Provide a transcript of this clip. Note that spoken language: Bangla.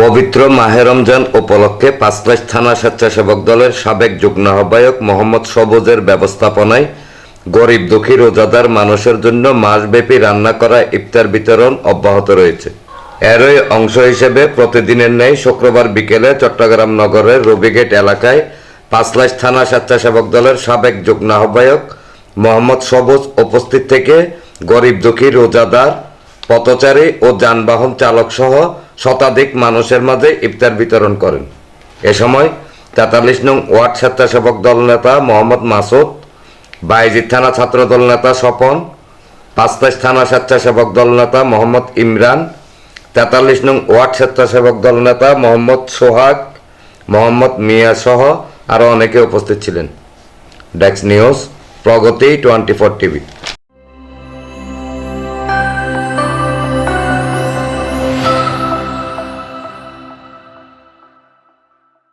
পবিত্র মাহে রমজান উপলক্ষে পাঁচলাইশ থানা স্বেচ্ছাসেবক দলের সাবেক যুগ্ম আহ্বায়ক মোহাম্মদ সবুজের ব্যবস্থাপনায় গরিব দুঃখী রোজাদার মানুষের জন্য মাসব্যাপী রান্না করা ইফতার বিতরণ অব্যাহত রয়েছে। এরই অংশ হিসেবে প্রতিদিনের ন্যায় শুক্রবার বিকেলে চট্টগ্রাম নগরের রবিগেট এলাকায় পাঁচলাইশ থানা স্বেচ্ছাসেবক দলের সাবেক যুগ্ম আহ্বায়ক মোহাম্মদ সবুজ উপস্থিত থেকে গরিব দুঃখী রোজাদার পথচারী ও যানবাহন চালক সহ শতাধিক মানুষের মাঝে ইফতার বিতরণ করেন। এ সময় তেতাল্লিশ নং ওয়ার্ড স্বেচ্ছাসেবক দল নেতা মোহাম্মদ মাসুদ বাইজিৎ থানা ছাত্রদল নেতা স্বপন, পাঁচতাইশ থানা স্বেচ্ছাসেবক দল নেতা মোহাম্মদ ইমরান, তেতাল্লিশ নং ওয়ার্ড স্বেচ্ছাসেবক দল নেতা মোহাম্মদ সোহাগ, মোহাম্মদ মিয়া সহ আরও অনেকে উপস্থিত ছিলেন। ডেক্স news, Pragati twenty four TV.